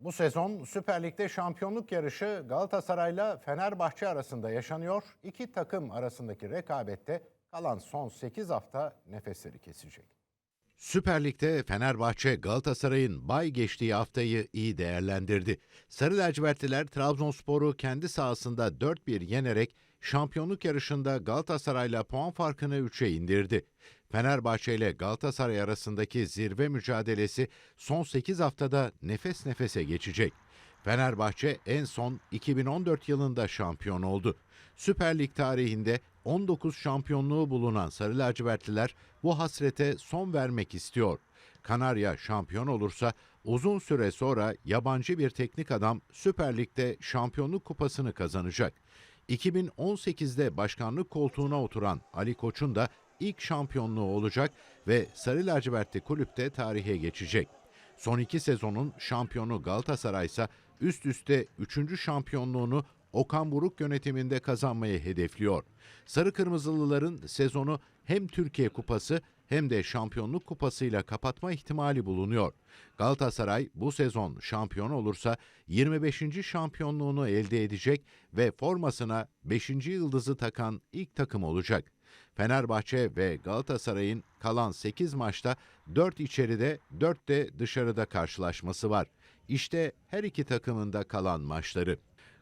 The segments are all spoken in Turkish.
Bu sezon Süper Lig'de şampiyonluk yarışı Galatasaray'la Fenerbahçe arasında yaşanıyor. İki takım arasındaki rekabette kalan son 8 hafta nefesleri kesecek. Süper Lig'de Fenerbahçe Galatasaray'ın bay geçtiği haftayı iyi değerlendirdi. Sarı lacivertliler Trabzonspor'u kendi sahasında 4-1 yenerek şampiyonluk yarışında Galatasaray'la puan farkını 3'e indirdi. Fenerbahçe ile Galatasaray arasındaki zirve mücadelesi son 8 haftada nefes nefese geçecek. Fenerbahçe en son 2014 yılında şampiyon oldu. Süper Lig tarihinde 19 şampiyonluğu bulunan Sarı lacivertliler bu hasrete son vermek istiyor. Kanarya şampiyon olursa uzun süre sonra yabancı bir teknik adam Süper Lig'de şampiyonluk kupasını kazanacak. 2018'de başkanlık koltuğuna oturan Ali Koç'un da ilk şampiyonluğu olacak ve Sarı lacivertli kulüpte tarihe geçecek. Son iki sezonun şampiyonu Galatasaray ise üst üste 3. şampiyonluğunu Okan Buruk yönetiminde kazanmayı hedefliyor. Sarı Kırmızılıların sezonu hem Türkiye Kupası hem de Şampiyonluk Kupası'yla kapatma ihtimali bulunuyor. Galatasaray bu sezon şampiyon olursa 25. şampiyonluğunu elde edecek ve formasına 5. yıldızı takan ilk takım olacak. Fenerbahçe ve Galatasaray'ın kalan 8 maçta 4 içeride 4 de dışarıda karşılaşması var. İşte her iki takımın da kalan maçları.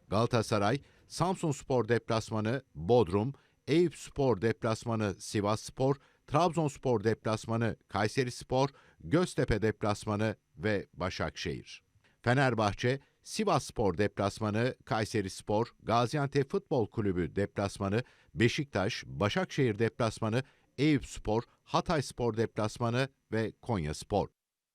Galatasaray, Samsunspor deplasmanı Bodrum, Eyüpspor deplasmanı Sivasspor, Trabzonspor deplasmanı Kayserispor, Göztepe deplasmanı ve Başakşehir. Fenerbahçe, Sivasspor deplasmanı Kayserispor, Gaziantep Futbol Kulübü deplasmanı Beşiktaş, Başakşehir deplasmanı Eyüpspor, Hatayspor deplasmanı ve Konyaspor.